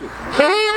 Добрий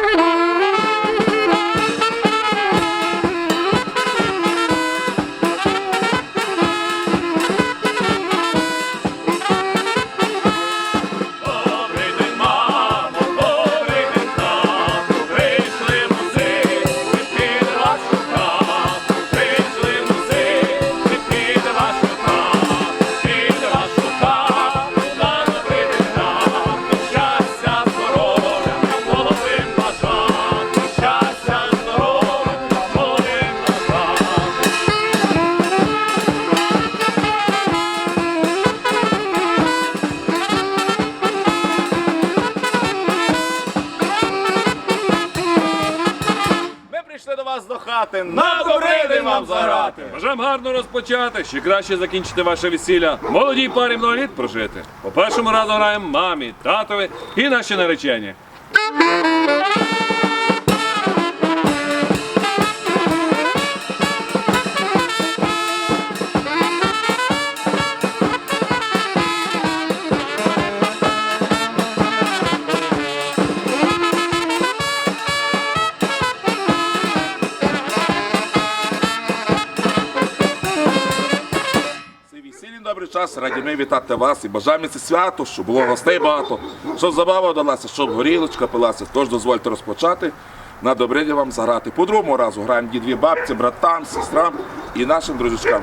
Ми до вас до хати. На добрий день вам заграти. Бажаємо гарно розпочати, ще краще закінчити ваше весілля. Молодій парі много літ прожити. По першому разу граємо мамі, татові і наші наречені. Час раді ми вітати вас і бажаємо це свято, щоб було гостей багато, щоб забава вдалася, щоб горілочка пилася. Тож дозвольте розпочати. На добрині вам заграти. По другому разу граємо дві бабці, братам, сестрам і нашим дружечкам.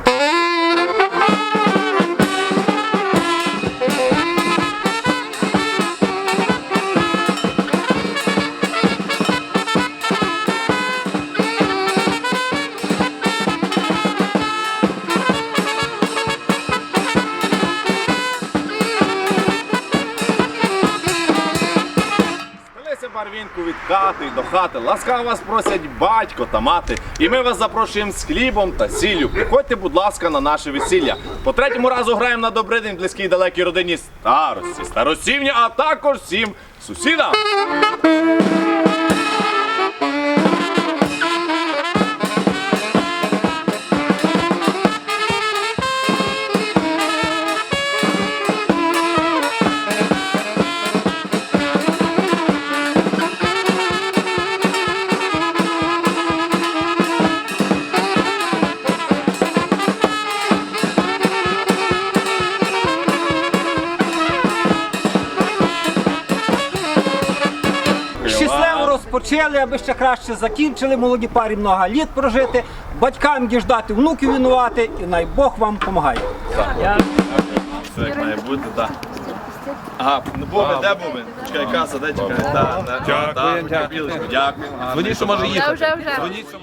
Барвінку від хати до хати. Ласкаво вас просять батько та мати. І ми вас запрошуємо з хлібом та сіллю. Приходьте, будь ласка, на наше весілля. По третьому разу граємо на добрий день близькій далекій родині старості, старосівні, а також всім сусідам. Розпочали, аби ще краще закінчили, молоді парі много літ прожити, батькам діждати, внуків винувати, і най Бог вам допомагає. Все як має бути, так. Ага, ну бубен, де бубен? Чекай, каса, де чекай. Дякую, дякую. Дзвоніть, що може їхати. Вже, вже, вже. Дзвоніть, що